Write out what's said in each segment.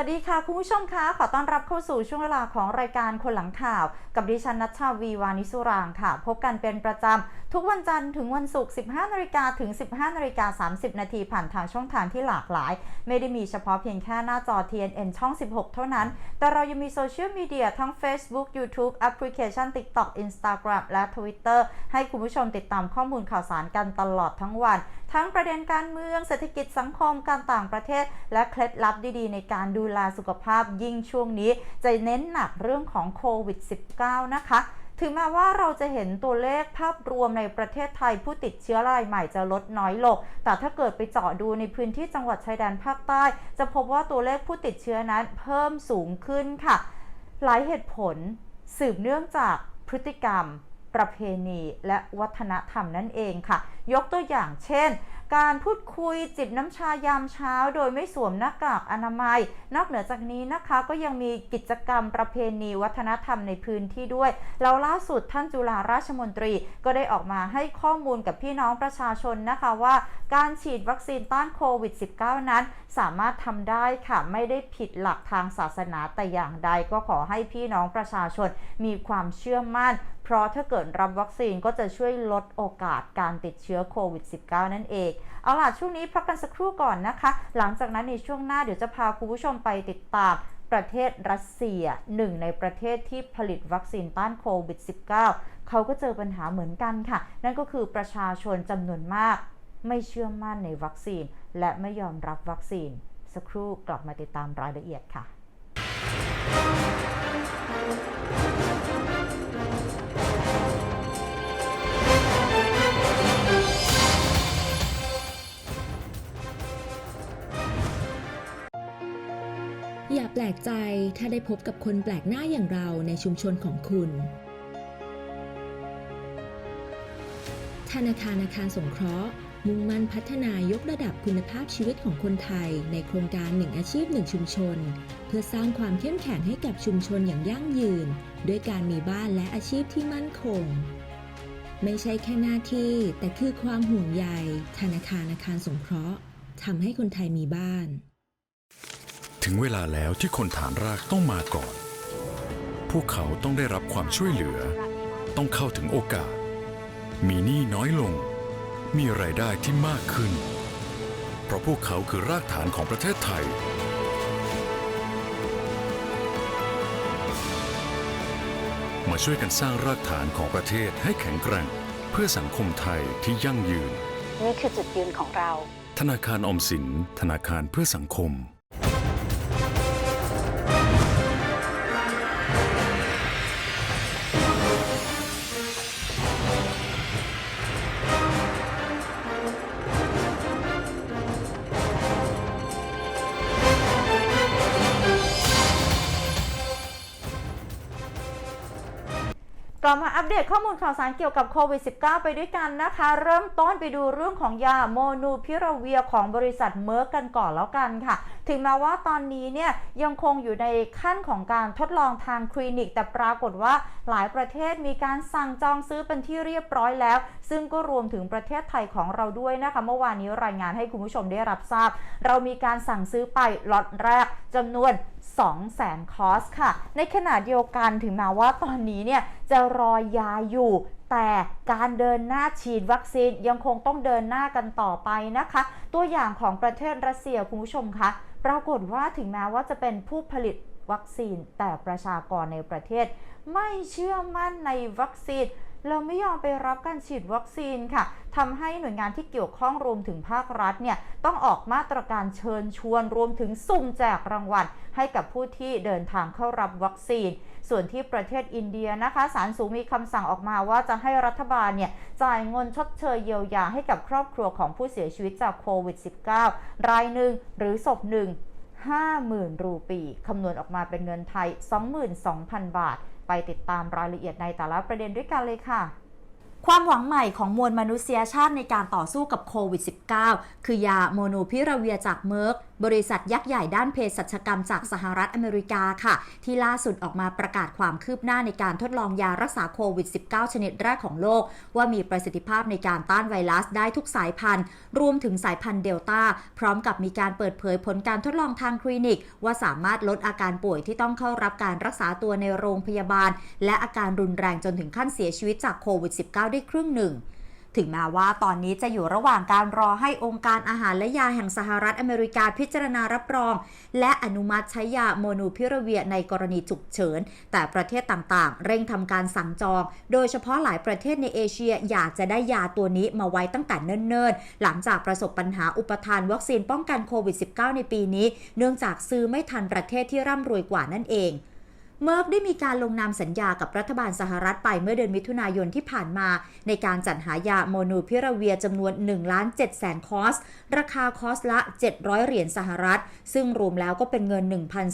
สวัสดีค่ะ คุณผู้ชมคะ ขอต้อนรับเข้าสู่ช่วงเวลาของรายการคนหลังข่าว กับดิฉันนัชชาวีวานิสุรางค์ค่ะ พบกันเป็นประจำ ทุกวันจันทร์ถึงวันศุกร์ 15นาฬิกาถึง 15นาฬิกา30 นาทีผ่านทางช่องทางที่หลากหลาย ไม่ได้มีเฉพาะเพียงแค่หน้าจอ TNN ช่อง 16 เท่านั้น แต่เรายังมีโซเชียลมีเดียทั้ง Facebook YouTube แอปพลิเคชัน TikTok Instagram และ Twitter ให้คุณผู้ชมติดตามข้อมูลข่าวสารกันตลอดทั้งวัน ทั้งประเด็นการเมืองเศรษฐกิจสังคมการต่างประเทศ และเคล็ดลับดีๆ ในการดูแลสุขภาพยิ่งช่วงนี้ จะเน้นหนักเรื่องของโควิด -19 นะคะถึงแม้ว่าเราจะเห็นตัวเลขภาพรวมในประเทศไทยผู้ติดเชื้อรายใหม่จะลดน้อยลง แต่ถ้าเกิดไปเจาะดูในพื้นที่จังหวัดชายแดนภาคใต้ จะพบว่าตัวเลขผู้ติดเชื้อนั้นเพิ่มสูงขึ้นค่ะ หลายเหตุผลสืบเนื่องจากพฤติกรรม ประเพณีและวัฒนธรรมนั่นเองค่ะ ยกตัวอย่างเช่น การพูดคุยจิบน้ำชายามเช้า โดยไม่สวมหน้ากากอนามัย นอกเหนือจากนี้นะคะก็ยังมีกิจกรรมประเพณีวัฒนธรรมในพื้นที่ด้วยแล้วล่าสุดท่านจุฬาราชมนตรีก็ได้ออกมาให้ข้อมูลกับพี่น้องประชาชนนะคะว่า การฉีดวัคซีนต้านโควิด -19 นั้น สามารถทำได้ค่ะไม่ได้ผิดหลักทางศาสนาแต่อย่างใดก็ขอให้พี่น้องประชาชนมีความเชื่อมั่น เพราะถ้าเกิดรับวัคซีนก็จะช่วยลดโอกาสการติดเชื้อโควิด -19 นั่นเอง เอาล่ะ ช่วงนี้พักกันสักครู่ก่อนนะคะ หลังจากนั้นในช่วงหน้าเดี๋ยวจะพาคุณผู้ชมไปติดตามประเทศรัสเซียหนึ่งในประเทศที่ผลิตวัคซีนต้านโควิด -19 เขาก็เจอปัญหาเหมือนกันค่ะ นั่นก็คือประชาชนจำนวนมาก ไม่เชื่อมั่นในวัคซีน และไม่ยอมรับวัคซีน สักครู่กลับมาติดตามรายละเอียดค่ะ ลกใจถ้าได้พบกับคนแปลกหน้าอย่างเราในชุมชนของคุณ ธนาคารอาคารสงเคราะห์ มุ่งมั่นพัฒนายกระดับคุณภาพชีวิตของคนไทย ในโครงการหนึ่งอาชีพหนึ่งชุมชน เพื่อสร้างความเข้มแข็งให้กับชุมชนอย่างยั่งยืน ด้วยการมีบ้านและอาชีพที่มั่นคง ไม่ใช่แค่หน้าที่ แต่คือความห่วงใยธนาคารอาคารสงเคราะห์ทำให้คนไทยมีบ้าน ถึงเวลาแล้วที่คนฐานรากต้องมาก่อน พวกเขาต้องได้รับความช่วยเหลือ ต้องเข้าถึงโอกาส มีหนี้น้อยลง มีรายได้ที่มากขึ้น เพราะพวกเขาคือรากฐานของประเทศไทย มาช่วยกันสร้างรากฐานของประเทศให้แข็งแกร่ง เพื่อสังคมไทยที่ยั่งยืน นี่คือจุดยืนของเรา ธนาคารออมสิน ธนาคารเพื่อสังคม ดตข้อมูลข่าวสารเกี่ยวกับโควิด -19 ไปด้วยกันนะคะ เริ่มต้นไปดูเรื่องของยาโมนูพิราเวียของบริษัทเมอร์กกันก่อนแล้วกันค่ะ ถึงแม้ว่าตอนนี้เนี่ยยังคงอยู่ในขั้นของการทดลองทางคลินิก แต่ปรากฏว่าหลายประเทศมีการสั่งจองซื้อเป็นที่เรียบร้อยแล้ว ซึ่งก็รวมถึงประเทศไทยของเราด้วยนะคะ เมื่อวานนี้รายงานให้คุณผู้ชมได้รับทราบ เรามีการสั่งซื้อไปล็อตแรกจำนวน200,000คอสค่ะ ในขณะเดียวกันถึงแม้ว่าตอนนี้เนี่ยจะรอยาอยู่แต่การเดินหน้าฉีดวัคซีนยังคงต้องเดินหน้ากันต่อไปนะคะ ตัวอย่างของประเทศรัสเซียคุณผู้ชมคะ ปรากฏว่าถึงแม้ว่าจะเป็นผู้ผลิตวัคซีนแต่ประชากรในประเทศ ไม่เชื่อมั่นในวัคซีน เราไม่ยอมไปรับการฉีดวัคซีนค่ะทำให้หน่วยงานที่เกี่ยวข้องรวมถึงภาครัฐเนี่ยต้องออกมาตรการเชิญชวนรวมถึงสุ่มแจกรางวัลให้กับผู้ที่เดินทางเข้ารับวัคซีน ส่วนที่ประเทศอินเดียนะคะศาลสูงมีคำสั่งออกมาว่าจะให้รัฐบาลเนี่ยจ่ายเงินชดเชยเยียวยาให้กับครอบครัวของผู้เสียชีวิตจากโควิด -19 รายหนึ่งหรือศพหนึ่ง50,000 รูปี คำนวณออกมาเป็นเงินไทย 22,000 บาท ไปติดตามรายละเอียดในแต่ละประเด็นด้วยกันเลยค่ะความหวังใหม่ของมวลมนุษยชาติในการต่อสู้กับโควิด -19 คือยาโมโนพิราเวียจากเมอร์ก บริษัทยักษ์ใหญ่ด้านเภสัชกรรมจากสหรัฐอเมริกาค่ะ ที่ล่าสุดออกมาประกาศความคืบหน้าในการทดลองยารักษาโควิด -19 ชนิดแรกของโลก ว่ามีประสิทธิภาพในการต้านไวรัสได้ทุกสายพันธุ์ รวมถึงสายพันธุ์เดลต้า พร้อมกับมีการเปิดเผยผลการทดลองทางคลินิก ว่าสามารถลดอาการป่วยที่ต้องเข้ารับการรักษาตัวในโรงพยาบาล และอาการรุนแรงจนถึงขั้นเสียชีวิตจากโควิด -19 ได้ครึ่งหนึ่ง ถึงแม้ว่าตอนนี้จะอยู่ระหว่างการรอให้องค์การอาหารและยาแห่งสหรัฐอเมริกาพิจารณารับรอง และอนุมัติใช้ยาโมนูพิราเวียในกรณีฉุกเฉิน แต่ประเทศต่างๆ เร่งทำการสั่งจอง โดยเฉพาะหลายประเทศในเอเชียอยากจะได้ยาตัวนี้มาไว้ตั้งแต่เนิ่นๆ หลังจากประสบปัญหาอุปทานวัคซีนป้องกันโควิด -19 ในปีนี้ เนื่องจากซื้อไม่ทันประเทศที่ร่ำรวยกว่านั่นเอง เมอร์กได้มีการลงนามสัญญากับรัฐบาลสหรัฐไปเมื่อเดือนมิถุนายนที่ผ่านมา ในการจัดหายาโมนูพิราเวียจำนวน1ล้าน7แสนคอส ราคาคอสละ 700 เหรียญสหรัฐ ซึ่งรวมแล้วก็เป็นเงิน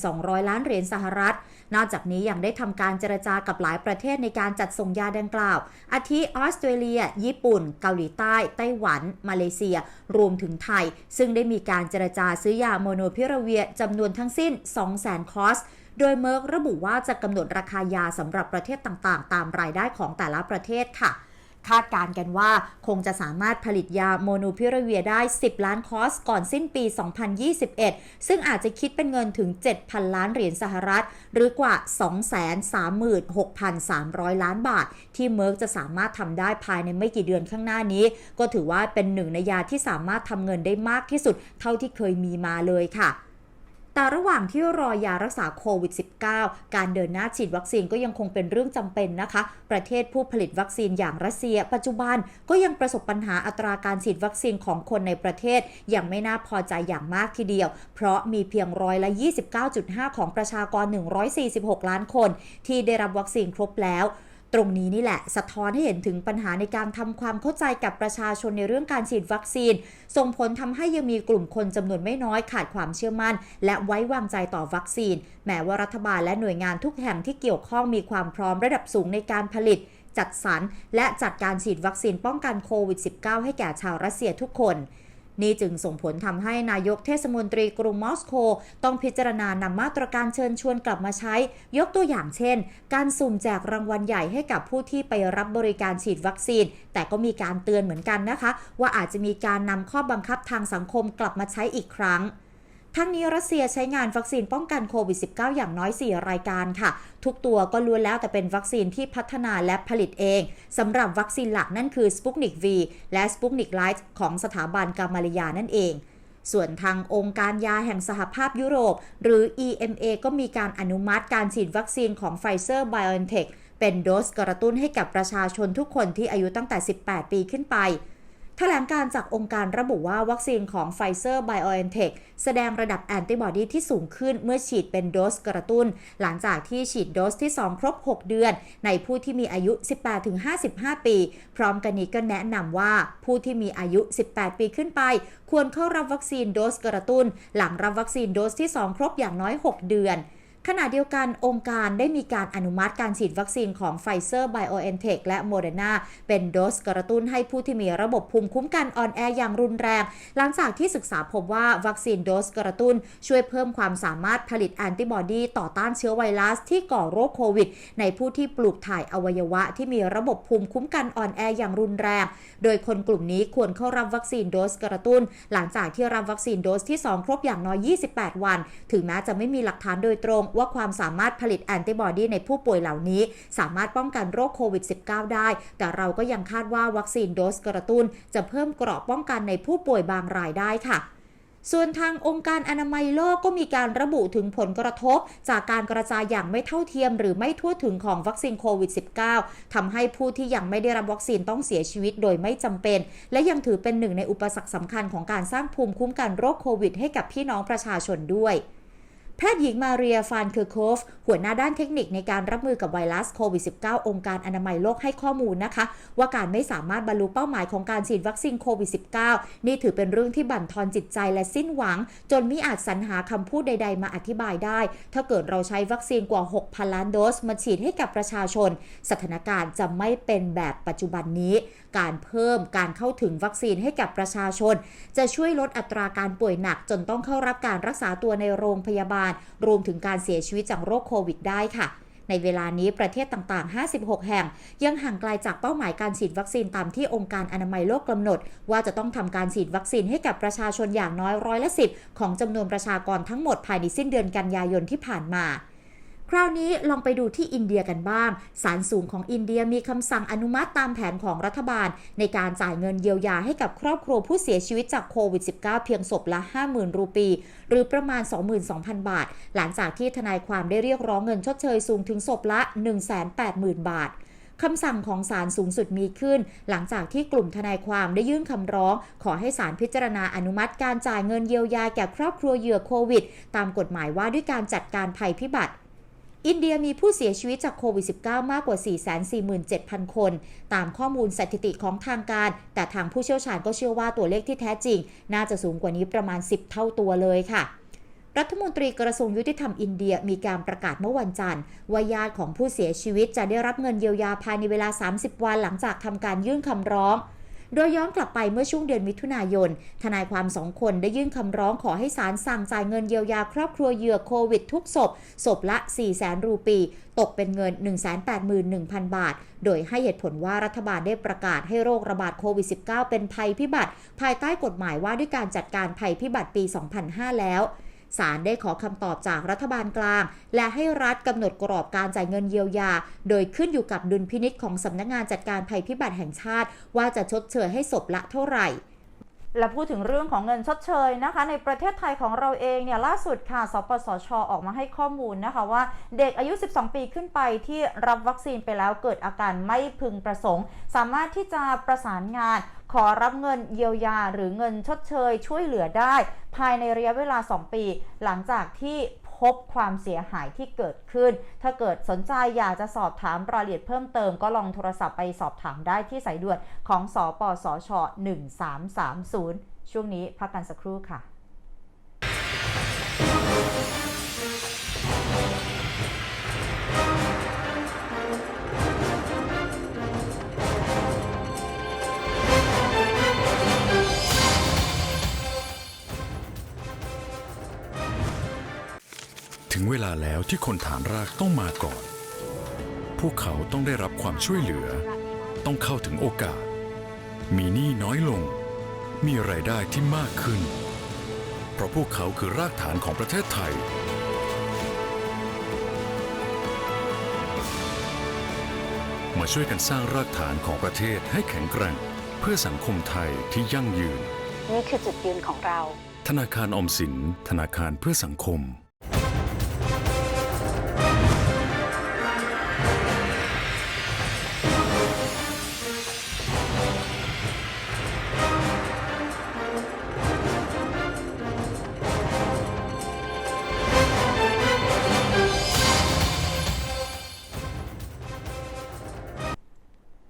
1,200 ล้านเหรียญสหรัฐ นอกจากนี้ยังได้ทำการเจรจากับหลายประเทศในการจัดส่งยาดังกล่าว อาทิออสเตรเลีย ญี่ปุ่น เกาหลีใต้ ไต้หวัน มาเลเซีย รวมถึงไทย ซึ่งได้มีการเจรจาซื้อยาโมโนพิราเวียจำนวนทั้งสิ้น 200,000 คอส โดยเมอร์กระบุว่าจะกำหนดราคายาสำหรับประเทศต่างๆ ตามรายได้ของแต่ละประเทศค่ะ คาดการณ์กันว่าคงจะสามารถผลิตยาโมนูพิราเวียได้ 10 ล้านคอสก่อนสิ้นปี 2021 ซึ่งอาจจะคิดเป็นเงินถึง 7,000 ล้านเหรียญสหรัฐ หรือกว่า 236,300 ล้านบาท ที่เมอร์กจะสามารถทำได้ภายในไม่กี่เดือนข้างหน้านี้ ก็ถือว่าเป็นหนึ่งในยาที่สามารถทำเงินได้มากที่สุดเท่าที่เคยมีมาเลยค่ะ แต่ระหว่างที่รอยารักษาโควิด -19 การเดินหน้าฉีดวัคซีนก็ยังคงเป็นเรื่องจำเป็นนะคะ ประเทศผู้ผลิตวัคซีนอย่างรัสเซีย ปัจจุบันก็ยังประสบปัญหาอัตราการฉีดวัคซีนของคนในประเทศย่างไม่น่าพอใจอย่างมากทีเดียว เพราะมีเพียงร้อยละ 29.5 ของประชากร 146 ล้านคน ที่ได้รับวัคซีนครบแล้ว ตรงนี้นี่แหละ สะท้อนให้เห็นถึงปัญหาในการทำความเข้าใจกับประชาชนในเรื่องการฉีดวัคซีน ส่งผลทำให้ยังมีกลุ่มคนจำนวนไม่น้อยขาดความเชื่อมั่น และไว้วางใจต่อวัคซีน แม้ว่ารัฐบาลและหน่วยงานทุกแห่งที่เกี่ยวข้องมีความพร้อมระดับสูงในการผลิตจัดสรรและจัดการฉีดวัคซีนป้องกันโควิด -19 ให้แก่ชาวรัสเซียทุกคน นี่จึงส่งผลทำให้นายกเทศมนตรีกรุงมอสโกต้องพิจารณานำมาตรการเชิญชวนกลับมาใช้ ยกตัวอย่างเช่น การสุ่มแจกรางวัลใหญ่ให้กับผู้ที่ไปรับบริการฉีดวัคซีน แต่ก็มีการเตือนเหมือนกันนะคะ ว่าอาจจะมีการนำข้อบังคับทางสังคมกลับมาใช้อีกครั้ง ทั้งนี้รัสเซียใช้งานวัคซีนป้องกันโควิด -19 อย่างน้อย 4 รายการค่ะ ทุกตัวก็ล้วนแล้วแต่เป็นวัคซีนที่พัฒนาและผลิตเองสำหรับวัคซีนหลักนั่นคือ Sputnik V และ Sputnik Light ของสถาบันกามาลยานั่นเองส่วนทางองค์การยาแห่งสหภาพยุโรป หรือ EMA ก็มีการอนุมัติการฉีดวัคซีนของ Pfizer BioNTech เป็นโดสกระตุ้นให้กับประชาชนทุกคนที่อายุตั้งแต่ 18 ปีขึ้นไป แถลงการจากองค์การระบุว่าวัคซีนของ Pfizer BioNTech แสดงระดับแอนติบอดีที่สูงขึ้นเมื่อฉีดเป็นโดสกระตุ้น หลังจากที่ฉีดโดสที่ 2 ครบ 6 เดือน ในผู้ที่มีอายุ 18-55 ปี พร้อมกันนี้ก็แนะนำว่าผู้ที่มีอายุ 18 ปีขึ้นไป ควรเข้ารับวัคซีนโดสกระตุ้น หลังรับวัคซีนโดสที่ 2 ครบอย่างน้อย 6 เดือน ขณะเดียวกันองค์การได้มีการอนุมัติการฉีดวัคซีนของ Pfizer BioNTech และ Moderna เป็นโดสกระตุ้นให้ผู้ที่มีระบบภูมิคุ้มกันอ่อนแออย่างรุนแรง หลังจากที่ศึกษาพบว่าวัคซีนโดสกระตุ้น ช่วยเพิ่มความสามารถผลิตแอนติบอดีต่อต้านเชื้อไวรัสที่ก่อโรคโควิด ในผู้ที่ปลูกถ่ายอวัยวะที่มีระบบภูมิคุ้มกันอ่อนแออย่างรุนแรง โดยคนกลุ่มนี้ควรเข้ารับวัคซีนโดสกระตุ้น หลังจากที่รับวัคซีนโดสที่ 2 ครบอย่างน้อย 28 วัน ถึงแม้จะไม่มีหลักฐานโดยตรงว่าความสามารถผลิตแอนติบอดีในผู้ป่วยเหล่านี้ สามารถป้องกันโรคโควิด -19 ได้ แต่เราก็ยังคาดว่าวัคซีนโดสกระตุ้น จะเพิ่มเกราะป้องกันในผู้ป่วยบางรายได้ค่ะส่วนทางองค์การอนามัยโลกก็มีการระบุถึงผลกระทบ จากการกระจายอย่างไม่เท่าเทียม หรือไม่ทั่วถึงของวัคซีนโควิด -19 ทำให้ผู้ที่ยังไม่ได้รับวัคซีนต้องเสียชีวิตโดยไม่จำเป็น และยังถือเป็นหนึ่งในอุปสรรคสำคัญของการสร้างภูมิคุ้มกันโรคโควิด ให้กับพี่น้องประชาชนด้วย แพทย์หญิงมาเรียฟานเคอร์โคฟ หัวหน้าด้านเทคนิคในการรับมือกับไวรัสโควิด -19 องค์การอนามัยโลกให้ข้อมูลนะคะ ว่าการไม่สามารถบรรลุเป้าหมายของการฉีดวัคซีนโควิด -19 นี่ถือเป็นเรื่องที่บั่นทอนจิตใจและสิ้นหวัง จนมิอาจสรรหาคำพูดใด ๆ มาอธิบายได้ ถ้าเกิดเราใช้วัคซีนกว่า 6,000 ล้านโดส มาฉีดให้กับประชาชน สถานการณ์จะไม่เป็นแบบปัจจุบันนี้ การเพิ่มการเข้าถึงวัคซีนให้กับประชาชน จะช่วยลดอัตราการป่วยหนักจนต้องเข้ารับการรักษาตัวในโรงพยาบาลรวมถึงการเสียชีวิตจากโรคโควิดได้ค่ะในเวลานี้ประเทศต่างๆ 56 แห่ง ยังห่างไกลจากเป้าหมายการฉีดวัคซีนตามที่องค์การอนามัยโลกกำหนด ว่าจะต้องทำการฉีดวัคซีนให้กับประชาชนอย่างน้อยร้อยละสิของจำนวนประชากรทั้งหมดภายในสิ้นเดือนกันยายนที่ผ่านมา ราวนี้ลองไปดูที่อินเดียกันบ้าง ศาลสูงของอินเดียมีคำสั่งอนุมัติตามแผนของรัฐบาล ในการจ่ายเงินเยียวยาให้กับครอบครัวผู้เสียชีวิตจากโควิด -19 เพียงศพละ 50,000 รูปี หรือประมาณ 22,000 บาท หลังจากที่ทนายความได้เรียกร้องเงินชดเชยสูงถึงศพละ 180,000 บาทคำสั่งของศาลสูงสุดมีขึ้น หลังจากที่กลุ่มทนายความได้ยื่นคำร้อง ขอให้ศาลพิจารณาอนุมัติการจ่ายเงินเยียวยาแก่ครอบครัวเหยื่อโควิด ตามกฎหมายว่าด้วยการจัดการภัยพิบัติ อินเดียมีผู้เสียชีวิตจากโควิด -19 มากกว่า 447,000 คน ตามข้อมูลสถิติของทางการ แต่ทางผู้เชี่ยวชาญก็เชื่อว่าตัวเลขที่แท้จริง น่าจะสูงกว่านี้ประมาณ 10 เท่าตัวเลยค่ะรัฐมนตรีกระทรวงยุติธรรมอินเดียมีการประกาศเมื่อวันจันทร์ว่าญาติของผู้เสียชีวิตจะได้รับเงินเยียวยาภายในเวลา 30 วันหลังจากทำการยื่นคำร้อง โดยย้อนกลับไปเมื่อช่วงเดือนมิถุนายน ทนายความสองคนได้ยื่นคำร้องขอให้ศาลสั่งจ่ายเงินเยียวยาครอบครัวเหยื่อโควิดทุกศพ ศพละ 4 0 0แสนรูปี ตกเป็นเงิน 181,000 บาท โดยให้เหตุผลว่ารัฐบาลได้ประกาศให้โรคระบาดโควิด -19 เป็นภัยพิบัติ ภายใต้กฎหมายว่าด้วยการจัดการภัยพิบัติปี 2005 แล้ว ศาลได้ขอคำตอบจากรัฐบาลกลาง และให้รัฐกำหนดกรอบการจ่ายเงินเยียวยา โดยขึ้นอยู่กับดุลพินิษของสำนักงงานจัดการภัยพิบัติแห่งชาติ ว่าจะชดเชยให้ศพละเท่าไหร่และพูดถึงเรื่องของเงินชดเชยนะคะ ในประเทศไทยของเราเองเนี่ยล่าสุดค่ะสปสช ออกมาให้ข้อมูลนะคะว่าเด็กอายุ 12 ปีขึ้นไปที่รับวัคซีนไปแล้วเกิดอาการไม่พึงประสงค์ สามารถที่จะประสานงาน ขอรับเงินเยียวยาหรือเงินชดเชยช่วยเหลือได้ ภายในระยะเวลา 2 ปี หลังจากที่พบความเสียหายที่เกิดขึ้น ถ้าเกิดสนใจอยากจะสอบถามรายละเอียดเพิ่มเติมก็ลองโทรศัพท์ไปสอบถามได้ที่สายด่วนของสปสช 1330 ช่วงนี้พักกันสักครู่ค่ะ ถึงเวลาแล้วที่คนฐานรากต้องมาก่อน พวกเขาต้องได้รับความช่วยเหลือ ต้องเข้าถึงโอกาส มีหนี้น้อยลง มีรายได้ที่มากขึ้น เพราะพวกเขาคือรากฐานของประเทศไทย มาช่วยกันสร้างรากฐานของประเทศให้แข็งแกร่ง เพื่อสังคมไทยที่ยั่งยืน นี่คือจุดยืนของเรา ธนาคารออมสิน ธนาคารเพื่อสังคม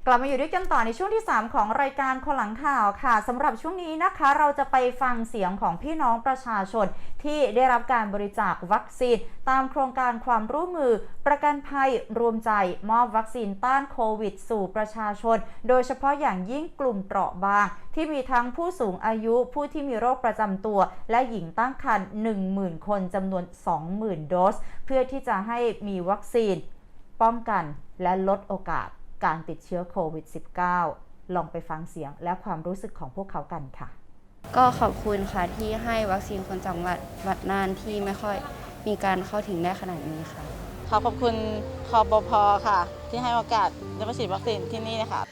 กลับมาอยู่ด้วยกันต่อในช่วงที่ 3 ของรายการคนหลังข่าวค่ะสำหรับช่วงนี้นะคะ เราจะไปฟังเสียงของพี่น้องประชาชน ที่ได้รับการบริจาควัคซีน ตามโครงการความร่วมมือ ประกันภัยรวมใจมอบวัคซีนต้านโควิด สู่ประชาชน โดยเฉพาะอย่างยิ่งกลุ่มเปราะบาง ที่มีทั้งผู้สูงอายุผู้ที่มีโรคประจำตัว และหญิงตั้งครรภ์10,000 คนจำนวน 20,000 โดส เพื่อที่จะให้มีวัคซีน ป้องกันและลดโอกาส การติดเชื้อโควิด -19 ลองไปฟังเสียงและความรู้สึกของพวกเขากันค่ะ ก็ขอบคุณค่ะที่ให้วัคซีนคนจังหวัดวัดน่านที่ไม่ค่อยมีการเข้าถึงได้ขนาดนี้ค่ะ ขอขอบคุณคอปพค่ะ ที่ให้โอกาสได้มาฉีดวัคซีนที่นี่นะคะ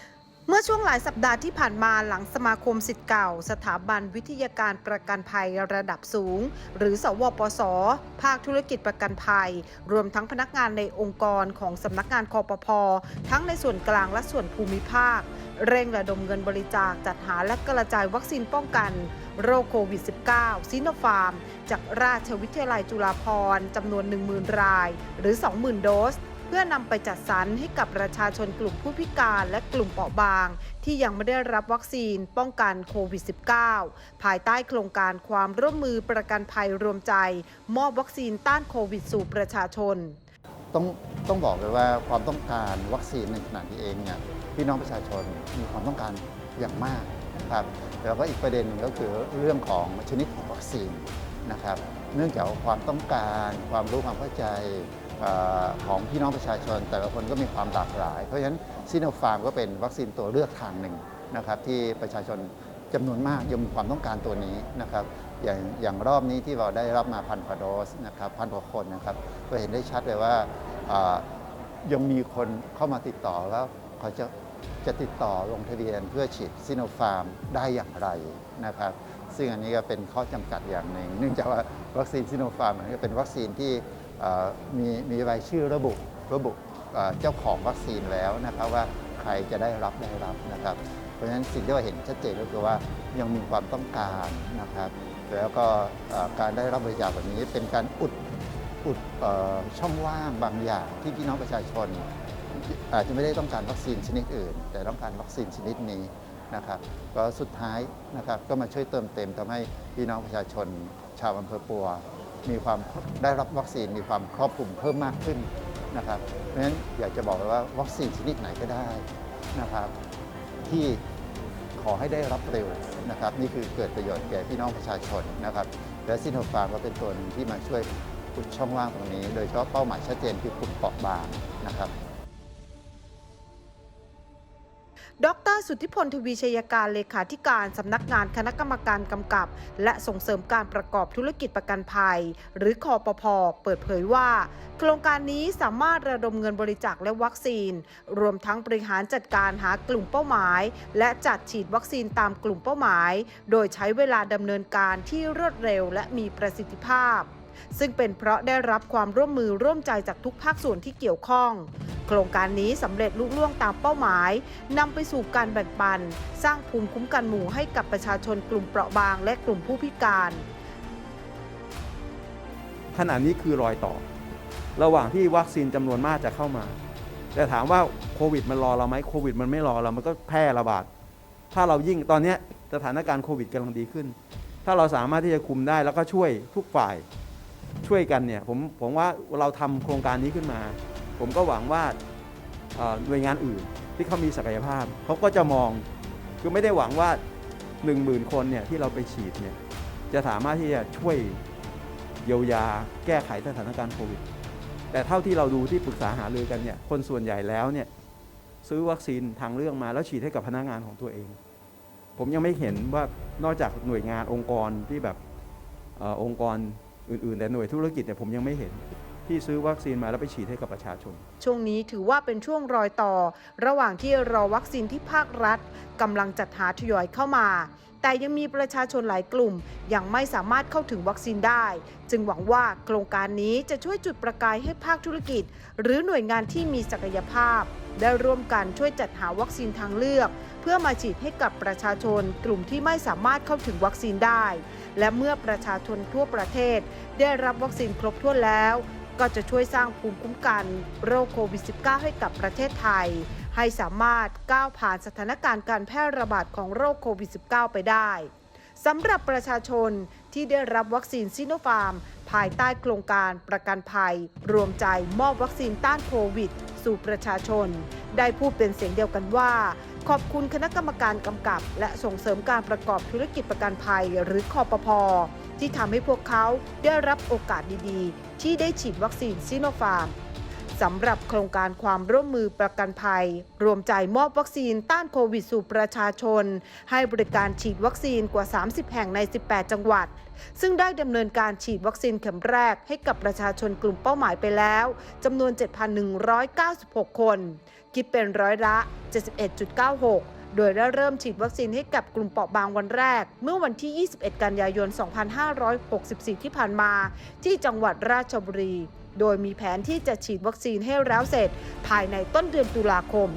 เมื่อช่วงหลายสัปดาห์ที่ผ่านมาหลังสมาคมสิทธิ์เก่า สถาบันวิทยาการประกันภัยระดับสูง หรือสวปส ภาคธุรกิจประกันภัย รวมทั้งพนักงานในองค์กรของสำนักงานคอปพทั้งในส่วนกลางและส่วนภูมิภาค เร่งระดมเงินบริจาคจัดหาและกระจายวัคซีนป้องกัน โรคโควิด -19 ซิโนฟาร์ม จากราชวิทยาลัยจุฬาภรณ์จำนวน 10,000 ราย หรือ 20,000 โดส พื่อนำไปจัดสรรให้กับประชาชนกลุ่มผู้พิการและกลุ่มเปราะบาง ที่ยังไม่ได้รับวัคซีนป้องกันโควิด -19 ภายใต้โครงการความร่วมมือประกันภัยรวมใจ มอบวัคซีนต้านโควิดสู่ประชาชน ต้องต้องบอกเลยว่าความต้องการวัคซีนในขณะนี้เองเนี่ยพี่น้องประชาชนมีความต้องการอย่างมากนะครับแล้วก็อีกประเด็นหนึ่งก็คือเรื่องของชนิดของวัคซีนนะครับ เนื่องจากความต้องการความรู้ความเข้าใจ อของพี่น้องประชาชน แต่ละคนก็มีความหลากหลาย เพราะฉะนั้นซีโนฟาร์มก็เป็นวัคซีนตัวเลือกทางหนึ่งนะครับที่ประชาชนจำนวนมากยังมีความต้องการตัวนี้นะครับอย่างอย่างรอบนี้ที่เราได้รับมาพันกว่าโดสนะครับพันกว่าคนนะครับก็เห็นได้ชัดเลยว่ายังมีคนเข้ามาติดต่อแล้วเขาจะจะติดต่อลงทะเบียนเพื่อฉีดซิโนฟาร์มได้อย่างไรนะครับซึ่งอันนี้ก็เป็นข้อจำกัดอย่างหนึ่ง เนื่องจากว่าวัคซีนซิโนฟาร์มมันก็เป็นวัคซีนที่ มีมีรายชื่อระบุระบุเจ้าของวัคซีนแล้วนะครับว่าใครจะได้รับได้รับนะครับ เพราะฉะนั้นสิ่งที่เราเห็นชัดเจนก็คือว่ายังมีความต้องการนะครับ แล้วก็การได้รับบริจาคแบบนี้เป็นการอุดอุดออช่องว่างบางอย่างที่พี่น้องประชาชน อาจจะไม่ได้ต้องการวัคซีนชนิดอื่น แต่ต้องการวัคซีนชนิดนี้นะครับก็สุดท้ายนะครับก็มาช่วยเติมเต็มทำให้พี่น้องประชาชนชาวอำเภอปัว มีความได้รับวัคซีนมีความครอบคลุมเพิ่มมากขึ้นนะครับ เพราะฉะนั้นอยากจะบอกเลยว่าวัคซีนชนิดไหนก็ได้นะครับ ที่ขอให้ได้รับเร็วนะครับ นี่คือเกิดประโยชน์แก่พี่น้องประชาชนนะครับ และซิโนฟาร์มก็เป็นตัวนึงที่มาช่วยอุดช่องว่างตรงนี้ โดยเฉพาะเป้าหมายชัดเจนคือกลุ่มเปราะบางนะครับ ดร สุทธิพลทวีชัยการเลขาธิการสำนักงานคณะกรรมการกำกับ และส่งเสริมการประกอบธุรกิจประกันภัย หรือคอปพเปิดเผยว่า โครงการนี้สามารถระดมเงินบริจาคและวัคซีน รวมทั้งบริหารจัดการหากลุ่มเป้าหมาย และจัดฉีดวัคซีนตามกลุ่มเป้าหมาย โดยใช้เวลาดำเนินการที่รวดเร็วและมีประสิทธิภาพ ซึ่งเป็นเพราะได้รับความร่วมมือร่วมใจจากทุกภาคส่วนที่เกี่ยวข้อง โครงการนี้สำเร็จลุล่วงตามเป้าหมายนำไปสู่การแบ่งปัน สร้างภูมิคุ้มกันหมู่ให้กับประชาชนกลุ่มเปราะบาง และกลุ่มผู้พิการ ขณะนี้คือรอยต่อ ระหว่างที่วัคซีนจำนวนมากจะเข้ามา แต่ถามว่าโควิดมันรอเราไหมโควิดมันไม่รอเรา มันก็แพร่ระบาด ถ้าเรายิ่งตอนนี้สถานการณ์โควิดกำลังดีขึ้น ถ้าเราสามารถที่จะคุมได้แล้วก็ช่วยทุกฝ่าย ช่วยกันเนี่ยผมผมว่าเราทำโครงการนี้ขึ้นมา ผมก็หวังว่าหน่วยงานอื่นที่เขามีศักยภาพเขาก็จะมองคือไม่ได้หวังว่า 1 0,000 คนเนี่ยที่เราไปฉีดเนี่ยจะสามารถที่จะช่วยเยียวยาแก้ไขสถานการณ์โควิด แต่เท่าที่เราดูที่ปรึกษาหารือกันเนี่ยคนส่วนใหญ่แล้วเนี่ยซื้อวัคซีนทางเรื่องมาแล้วฉีดให้กับพนักงานของตัวเอง ผมยังไม่เห็นว่านอกจากหน่วยงานองค์กรที่แบบอองค์กร อื่นๆ แต่หน่วยธุรกิจเนี่ยผมยังไม่เห็น ที่ซื้อวัคซีนมาแล้วไปฉีดให้กับประชาชน ช่วงนี้ถือว่าเป็นช่วงรอยต่อ ระหว่างที่รอวัคซีนที่ภาครัฐกำลังจัดหาทยอยเข้ามา แต่ยังมีประชาชนหลายกลุ่ม ยังไม่สามารถเข้าถึงวัคซีนได้ จึงหวังว่าโครงการนี้จะช่วยจุดประกายให้ภาคธุรกิจ หรือหน่วยงานที่มีศักยภาพ ได้ร่วมกันช่วยจัดหาวัคซีนทางเลือก เพื่อมาฉีดให้กับประชาชน กลุ่มที่ไม่สามารถเข้าถึงวัคซีนได้ และเมื่อประชาชนทั่วประเทศ ได้รับวัคซีนครบถ้วนแล้ว ก็จะช่วยสร้างภูมิคุ้มกัน โรคโควิด -19 ให้กับประเทศไทย ให้สามารถก้าวผ่านสถานการณ์การแพร่ระบาดของโรคโควิด -19 ไปได้สำหรับประชาชนที่ได้รับวัคซีนซิโนฟาร์ม ภายใต้โครงการประกันภัย รวมใจมอบวัคซีนต้านโควิด สู่ประชาชน ได้พูดเป็นเสียงเดียวกันว่า ขอบคุณคณะกรรมการกำกับ และส่งเสริมการประกอบธุรกิจประกันภัยหรือคอปพที่ทำให้พวกเขาได้รับโอกาสดีๆ ที่ได้ฉีดวัคซีนซิโนฟาร์ม สำหรับโครงการความร่วมมือประกันภัย รวมใจมอบวัคซีนต้านโควิดสู่ประชาชน ให้บริการฉีดวัคซีนกว่า 30 แห่งใน 18 จังหวัด ซึ่งได้ดำเนินการฉีดวัคซีนเข็มแรกให้กับประชาชนกลุ่มเป้าหมายไปแล้วจำนวน 7,196 คน คิดเป็นร้อยละ 71.96โดยได้เริ่มฉีดวัคซีนให้กับกลุ่มเปราะบางวันแรก เมื่อวันที่ 21 กันยายน 2564 ที่ผ่านมา ที่จังหวัดราชบุรี โดยมีแผนที่จะฉีดวัคซีนให้แล้วเสร็จ ภายในต้นเดือนตุลาคม 2564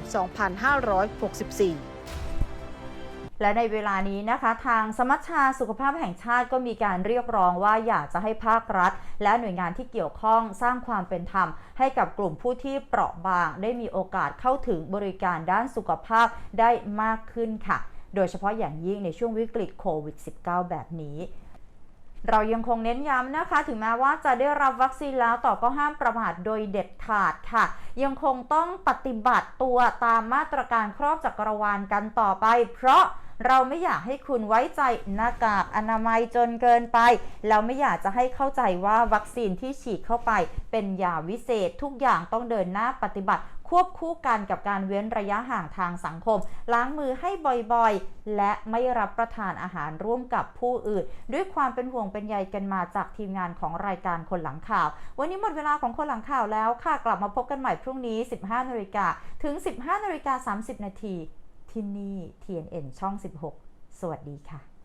และในเวลานี้นะคะ ทางสมัชชาสุขภาพแห่งชาติก็มีการเรียกร้องว่าอยากจะให้ภาครัฐ และหน่วยงานที่เกี่ยวข้องสร้างความเป็นธรรม ให้กับกลุ่มผู้ที่เปราะบาง ได้มีโอกาสเข้าถึงบริการด้านสุขภาพได้มากขึ้นค่ะ โดยเฉพาะอย่างยิ่งในช่วงวิกฤตโควิด -19 แบบนี้ เรายังคงเน้นย้ำนะคะ ถึงแม้ว่าจะได้รับวัคซีนแล้วต่อก็ห้ามประมาทโดยเด็ดขาดค่ะ ยังคงต้องปฏิบัติตัวตามมาตรการครอบจักรวาลกันต่อไป เพราะเราไม่อยากให้คุณไว้ใจหน้ากากอนามัยจนเกินไปแล้วไม่อยากจะให้เข้าใจว่าวัคซีนที่ฉีดเข้าไปเป็นยาวิเศษทุกอย่างต้องเดินหน้าปฏิบัติ ควบคู่กันกับการเว้นระยะห่างทางสังคม ล้างมือให้บ่อยๆ และไม่รับประทานอาหารร่วมกับผู้อื่น ด้วยความเป็นห่วงเป็นใยกันมาจากทีมงานของรายการคนหลังข่าว วันนี้หมดเวลาของคนหลังข่าวแล้วค่ะกลับมาพบกันใหม่พรุ่งนี้ 15นาฬิกาถึง 15นาฬิกา30 นาทีที่นี่ TNN ช่อง 16 สวัสดีค่ะ